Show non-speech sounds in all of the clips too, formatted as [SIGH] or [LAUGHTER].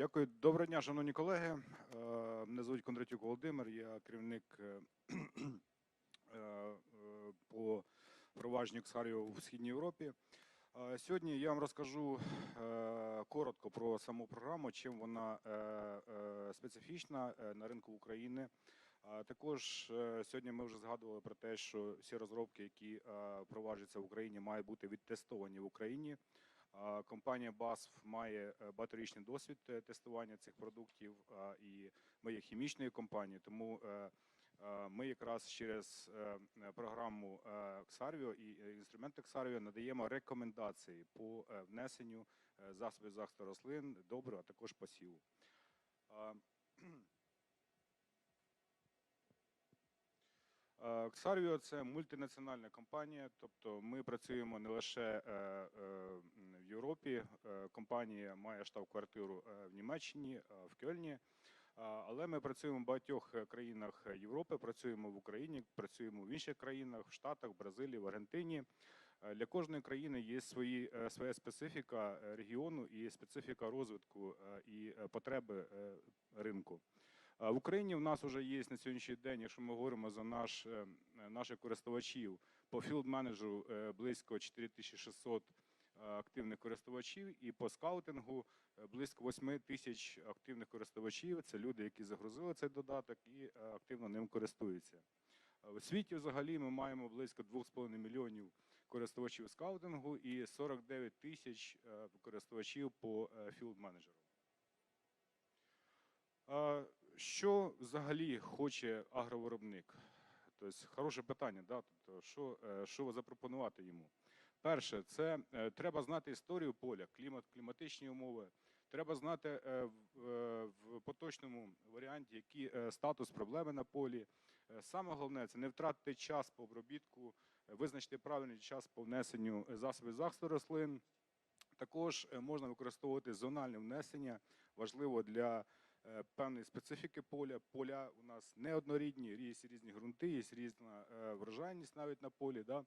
Дякую. Доброго дня, шановні колеги. Е, Мене звуть Кондратюк Володимир, я керівник е, [CLEARS THROAT] е, по провадженню Ксаріо в Східній Європі. Сьогодні я вам розкажу коротко про саму програму, чим вона специфічна на ринку України. Також сьогодні ми вже згадували про те, що всі розробки, які впроваджуються в Україні, мають бути відтестовані в Україні. Компанія BASF має е, багаторічний досвід е, тестування цих продуктів, і ми є хімічною компанією, тому е, ми якраз через програму Xarvio і інструменти Xarvio надаємо рекомендації по внесенню засобів захисту рослин, добрив, а також посіву. Е, Xarvio – це мультинаціональна компанія, тобто ми працюємо не лише е, е, в Європі. Компанія має штаб-квартиру в Німеччині, в Кельні. Але ми працюємо в багатьох країнах Європи, працюємо в Україні, працюємо в інших країнах, в Штатах, в Бразилії, в Аргентині. Для кожної країни є свої, своя специфіка регіону і специфіка розвитку і потреби ринку. В Україні в нас вже є на сьогоднішній день, якщо ми говоримо за наш, е, наших користувачів, по філд менеджеру е, близько 4600 е, активних користувачів, і по скаутингу е, близько 8 тисяч активних користувачів. Це люди, які загрузили цей додаток і е, активно ним користуються. Е, У світі взагалі ми маємо близько 2,5 мільйонів користувачів скаутингу і 49 тисяч е, користувачів по філд менеджеру. А Що взагалі хоче агровиробник? Тобто, хороше питання, да? тобто, що, е, що запропонувати йому? Перше, це е, треба знати історію поля, клімат, кліматичні умови. Треба знати е, в, поточному варіанті, який статус проблеми на полі. Саме головне це не втратити час по обробітку, визначити правильний час по внесенню засобів захисту рослин. Також можна використовувати зональне внесення, важливо для певної специфіки поля. Поля у нас неоднорідні, є різні ґрунти, є різна е, врожайність навіть на полі. Да?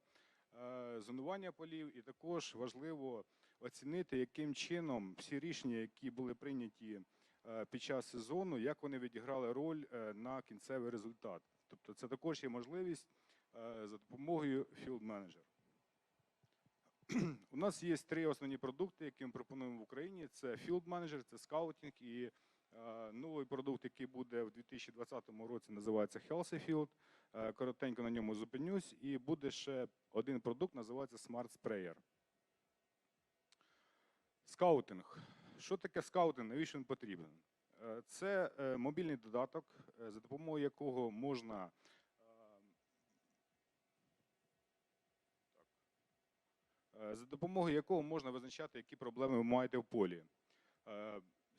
Е, Зонування полів, і також важливо оцінити, яким чином всі рішення, які були прийняті е, під час сезону, як вони відіграли роль е, на кінцевий результат. Тобто це також є можливість е, за допомогою field manager. [CLEARS THROAT] У нас є три основні продукти, які ми пропонуємо в Україні: це Field Manager, це скаутинг і е, новий продукт, який буде в 2020 році, називається Healthy Field. Е, коротенько на ньому зупинюсь. І буде ще один продукт, називається Smart Sprayer. Скаутинг. Що таке скаутинг? Навіщо він потрібен? Е, Це е, мобільний додаток, е, за допомогою якого можна е, е, за допомогою якого можна визначати, які проблеми ви маєте в полі.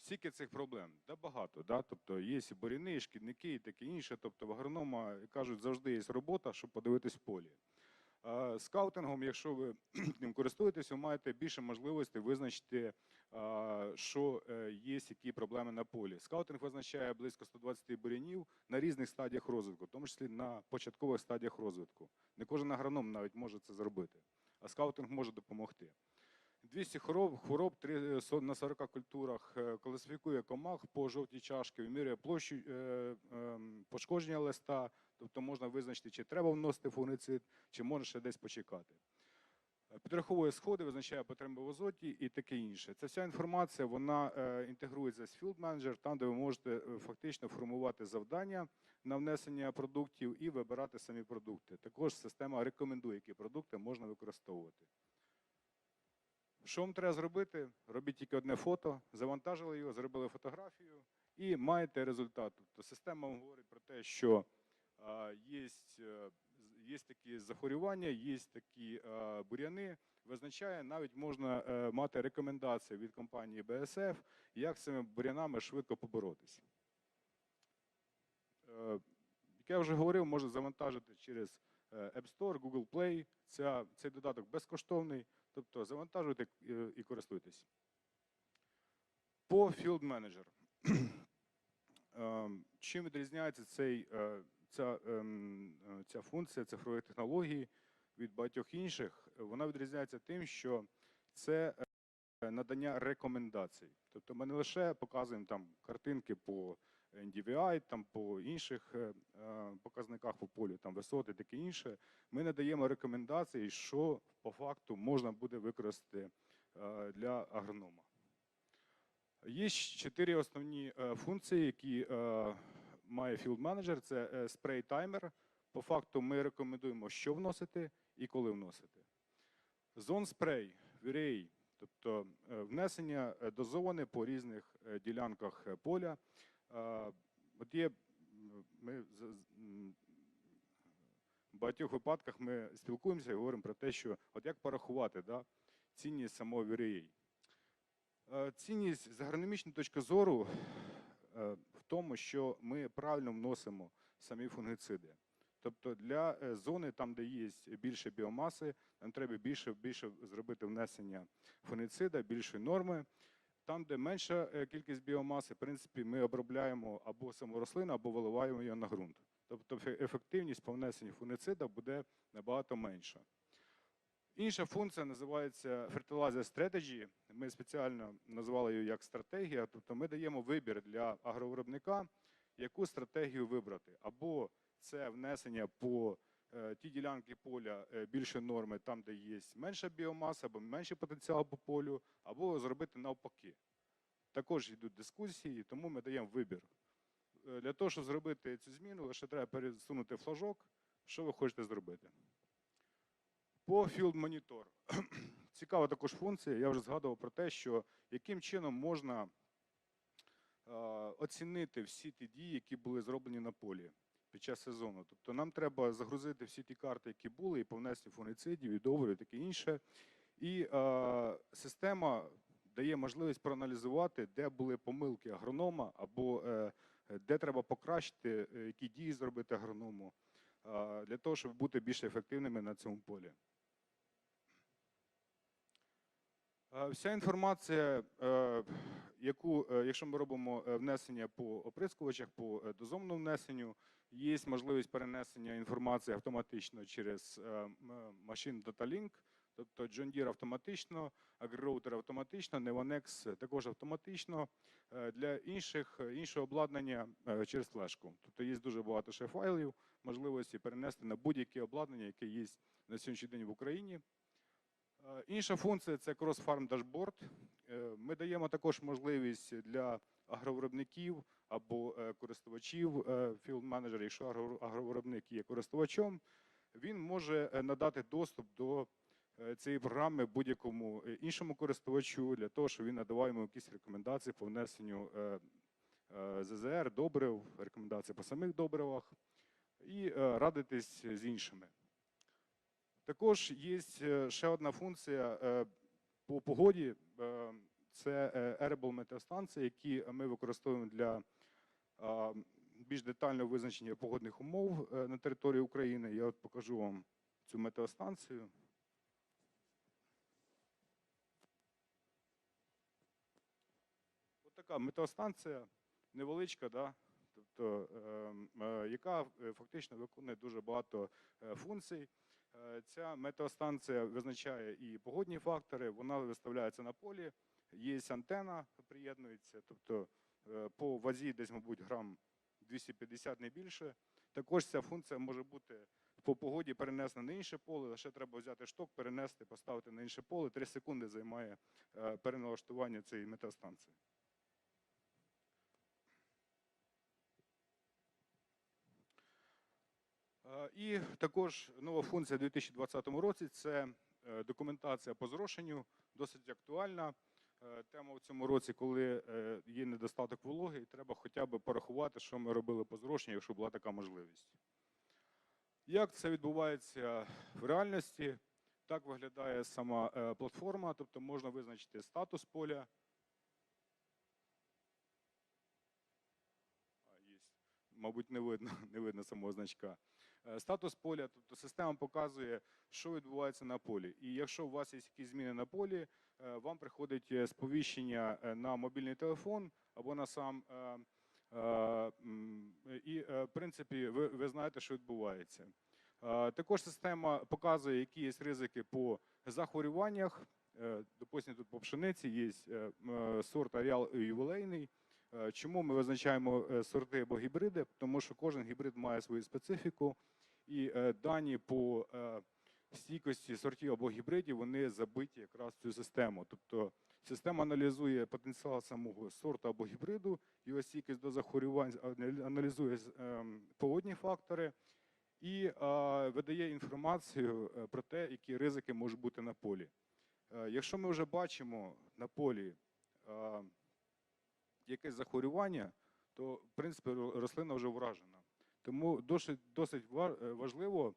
Скільки цих проблем? Да багато. Да? Тобто є і буряни, і шкідники і таке інше. Тобто в агронома, кажуть, завжди є робота, щоб подивитись в полі. Скаутингом, якщо ви [CLEARS THROAT] ним користуєтесь, ви маєте більше можливостей визначити, що е, є, які проблеми на полі. Скаутинг визначає близько 120 бурянів на різних стадіях розвитку, в тому числі на початкових стадіях розвитку. Не кожен агроном навіть може це зробити, а скаутинг може допомогти. 200 хвороб, хвороб три- со- на 40 культурах, е, класифікує комах по жовтій чашки, вимірює площу е, ем, пошкодження листа, тобто можна визначити, чи треба вносити фунгицид, чи може ще десь почекати. Е, Підраховує сходи, визначає потреби в азоті і таке інше. Ця вся інформація вона е, інтегрується з Field Manager, там, де ви можете е, фактично формувати завдання на внесення продуктів і вибирати самі продукти. Також система рекомендує, які продукти можна використовувати. Що вам треба зробити? Робіть тільки одне фото, завантажили його, зробили фотографію і маєте результат. Тобто система вам говорить про те, що е, є, е, є такі захворювання, є такі е, буряни. Визначає, навіть можна е, мати рекомендації від компанії BSF, як з цими бурянами швидко поборотися. Е, Як я вже говорив, можна завантажити через е, App Store, Google Play. Ця, цей додаток безкоштовний, тобто завантажуйте е, і користуйтесь. По Field Manager. [CLEARS THROAT] Ем, Чим відрізняється цей, е, ця, ем, е, ця функція цифрової технології від багатьох інших? Вона відрізняється тим, що це надання рекомендацій. Тобто ми не лише показуємо там картинки по NDVI, там по інших е, е, показниках по полю, там висоти, таке інше. Ми надаємо рекомендації, що по факту можна буде використати е, для агронома. Є чотири основні функції, які має Field Manager. Це спрей таймер. По факту ми рекомендуємо, що вносити і коли вносити. Зон спрей, VRA, тобто внесення е, дозоване по різних ділянках поля. От є, ми в багатьох випадках ми спілкуємося і говоримо про те, що от як порахувати да, цінність самого. Е, Цінність з агрономічної точки зору е, в тому, що ми правильно вносимо самі фунгициди. Тобто для е, зони, там, де є більше біомаси, нам треба більше, більше зробити внесення фунгицида, більшої норми. Там, де менша е, кількість біомаси, в принципі, ми обробляємо або саму рослину, або виливаємо її на ґрунт. Тобто ефективність по внесенню фунгицида буде набагато менша. Інша функція називається Fertilizer Strategy. Ми спеціально назвали її як стратегія. Тобто ми даємо вибір для агровиробника, яку стратегію вибрати. Або це внесення по ті ділянки поля е, більше норми, там, де є менша біомаса, або менший потенціал по полю, або зробити навпаки. Також йдуть дискусії, тому ми даємо вибір. Е, Для того, щоб зробити цю зміну, лише треба пересунути флажок, що ви хочете зробити. По Field [CLEARS THROAT] Monitor. Цікава також функція. Я вже згадував про те, що яким чином можна е, оцінити всі ті дії, які були зроблені на полі під час сезону. Тобто нам треба загрузити всі ті карти, які були, і по внесенню фунгицидів, і добрив, і таке інше. І е, система дає можливість проаналізувати, де були помилки агронома, або е, де треба покращити, е, які дії зробити агроному, е, для того, щоб бути більш ефективними на цьому полі. Е, Вся інформація, е, яку, е, якщо ми робимо е, внесення по оприскувачах, по е, дозовному внесенню, є можливість перенесення інформації автоматично через е, м- Machine Data Link, тобто John Deere автоматично, AgriRouter автоматично, Nevanex також автоматично. Е, Для інших, е, іншого обладнання е, через флешку. Тобто є дуже багато ще файлів, можливості перенести на будь-яке обладнання, яке є на сьогоднішній день в Україні. Е, Інша функція це Cross-Farm Dashboard. Е, Ми даємо також можливість для агровиробників або е, користувачів, field manager, якщо агровиробник є користувачем, він може надати доступ до цієї програми будь-якому іншому користувачу для того, щоб він надавав йому якісь рекомендації по внесенню ЗЗР, добрив, рекомендації по самих добривах і радитись з іншими. Також є е, ще одна функція е, по погоді. е, Це Airable метеостанції, які ми використовуємо для більш детального визначення погодних умов на території України. Я от покажу вам цю метеостанцію. Така метеостанція невеличка, да? тобто, ем, яка фактично виконує дуже багато функцій. Е, Ця метеостанція визначає і погодні фактори, вона виставляється на полі, є антена, приєднується, тобто е, по вазі десь, мабуть, грам 250 не більше. Також ця функція може бути по погоді перенесена на інше поле, лише треба взяти шток, перенести, поставити на інше поле. Три секунди займає е, переналаштування цієї метеостанції. І також нова функція у 2020 році це е, документація по зрошенню, досить актуальна. Е, Тема в цьому році, коли е, є недостаток вологи, і треба хоча б порахувати, що ми робили по зрошенню, якщо була така можливість. Як це відбувається в реальності? Так виглядає сама е, платформа, тобто можна визначити статус поля. Мабуть, не видно, [LAUGHS] не видно самого значка. Е, Статус поля, тобто система показує, що відбувається на полі. І якщо у вас є якісь зміни на полі, е, вам приходить е, сповіщення на мобільний телефон або на сам. І, в принципі, ви, ви знаєте, що відбувається. Також система показує, які є ризики по захворюваннях е, допустим, тут по пшениці є сорт аріал ювілейний. Е, Чому ми визначаємо сорти або гібриди? Тому що кожен гібрид має свою специфіку, і е, дані по е, стійкості сортів або гібридів вони забиті якраз цю систему. Тобто система аналізує потенціал самого сорту або гібриду, його стійкість до захворювань, аналізує ем, погодні фактори і е, видає інформацію е, про те, які ризики можуть бути на полі. Е, Якщо ми вже бачимо на полі е, якесь захворювання, то в принципі рослина вже вражена. Тому досить, досить е, важливо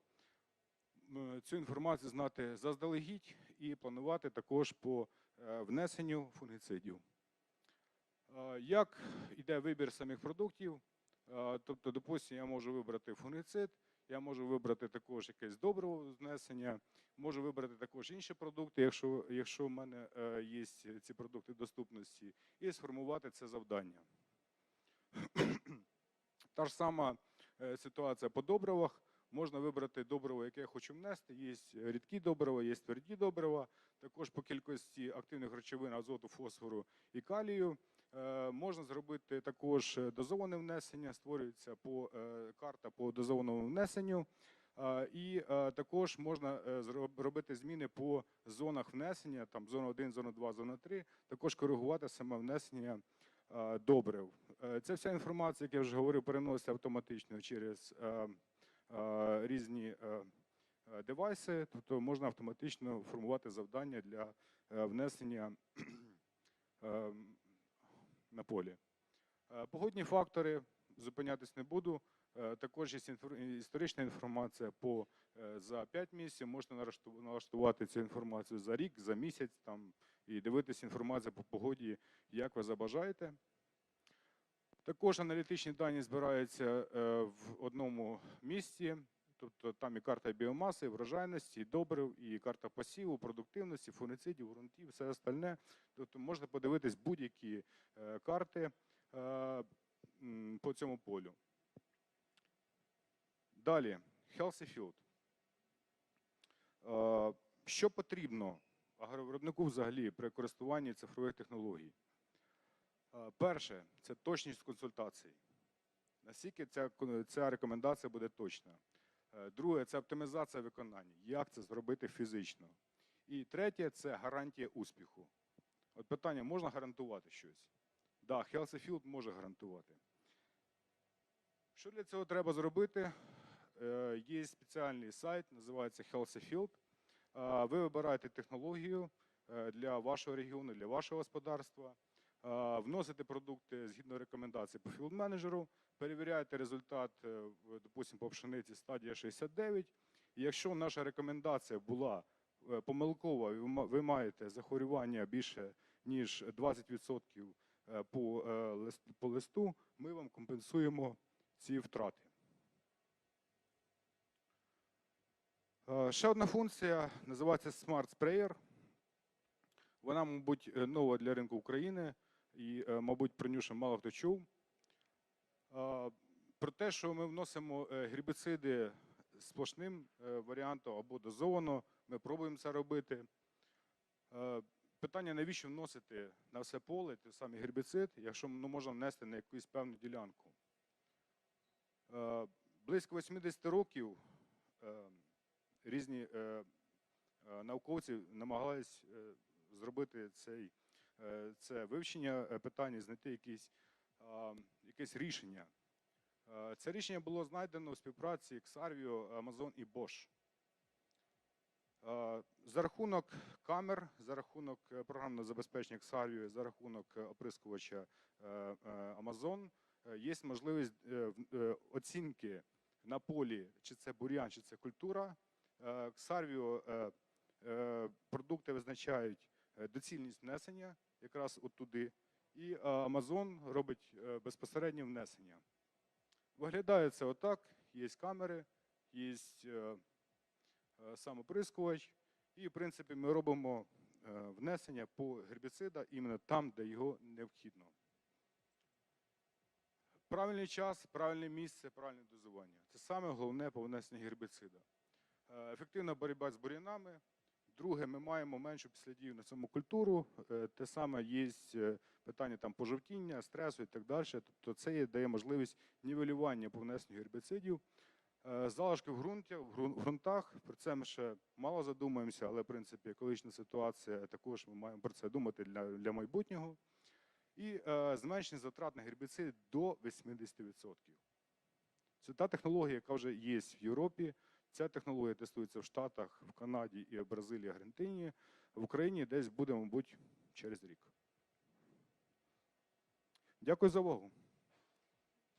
цю інформацію знати заздалегідь і планувати також по е, внесенню фунгіцидів. Як йде вибір самих продуктів? Тобто, допустимо, я можу вибрати фунгіцид, я можу вибрати також якесь добриво знесення, можу вибрати також інші продукти, якщо, якщо в мене е, є ці продукти доступності, і сформувати це завдання. [CLEARS THROAT] Та ж сама е, ситуація по добривах. Можна вибрати добриво, яке я хочу внести. Є рідкі добрива, є тверді добрива. Також по кількості активних речовин азоту, фосфору і калію. Е, Можна зробити також е, дозоване внесення, створюється по, карта по дозованому внесенню. І також можна робити зміни по зонах внесення, там зона 1, зона 2, зона 3, також коригувати саме внесення добрив. Е, Ця вся інформація, як я вже говорив, переноситься автоматично через е, е, різні е, е, девайси, тобто можна автоматично формувати завдання для е, внесення е, на полі. Е, Погодні фактори зупинятись не буду. Е, Також є історична інформація по е, за 5 місяців. Можна налашту- налаштувати цю інформацію за рік, за місяць там і дивитися інформацію по погоді, як ви забажаєте. Також аналітичні дані збираються е, в одному місці, тобто там і карта біомаси, і врожайності, і добрив, і карта посіву, продуктивності, фунгіцидів, ґрунтів, все остальне. Тобто можна подивитись будь-які е, карти е, по цьому полю. Далі, Healthy Field. Що потрібно агровиробнику взагалі при користуванні цифрових технологій? Е, Перше це точність консультацій. Наскільки ця, ця рекомендація буде точна. Е, Друге це оптимізація виконання. Як це зробити фізично? І третє це гарантія успіху. От питання: можна гарантувати щось? Так, да, Healthy Field може гарантувати. Що для цього треба зробити? Е, Є спеціальний сайт, називається Healthy Field. Ви вибираєте технологію е, для вашого регіону, для вашого господарства, вносите продукти згідно рекомендацій по філд-менеджеру, перевіряєте результат, е, допустимо, по пшениці стадія 69. І якщо наша рекомендація була е, помилкова, ви маєте захворювання більше ніж 20% е, по, е, по листу, ми вам компенсуємо ці втрати. Е, Ще одна функція називається Smart Sprayer. Вона, мабуть, е, нова для ринку України і, е, мабуть, про нього мало хто чув. Е, Про те, що ми вносимо е, гербіциди сплошним е, варіантом або дозовано, ми пробуємо це робити. Е, Питання, навіщо вносити на все поле той самий гербіцид, якщо ну, можна внести на якусь певну ділянку. Е, Близько 80 років е, різні е, е, науковці намагались е, зробити цей, це вивчення питання, знайти якісь, якесь рішення. Це рішення було знайдено у співпраці Xarvio, Amazon і Bosch. За рахунок камер, за рахунок програмного забезпечення Xarvio, за рахунок оприскувача Amazon є можливість оцінки на полі, чи це бур'ян, чи це культура. Е, Xarvio е, е, продукти визначають доцільність внесення якраз от і Amazon робить безпосереднє внесення. Виглядає це отак: є камери, є е, е, сам оприскувач, і в принципі ми робимо внесення по гербіцида іменно там, де його необхідно. Правильний час, правильне місце, правильне дозування. Це саме головне по внесенню гербіцида. Е, Ефективна боротьба з бур'янами, Друге, ми маємо меншу післядію на саму культуру. Е, Те саме є е, питання там пожовтіння, стресу і так далі. Тобто це дає можливість нівелювання по внесенню гербіцидів. Залишки в ґрунті, в ґрунтах. Про це ми ще мало задумуємося, але в принципі екологічна ситуація також ми маємо про це думати для, для майбутнього. І е, зменшення затрат на гербіцид до 80%. Це та технологія, яка вже є в Європі. Ця технологія тестується в Штатах, в Канаді і в Бразилії, Аргентині. В Україні десь буде, мабуть, через рік. Дякую за увагу.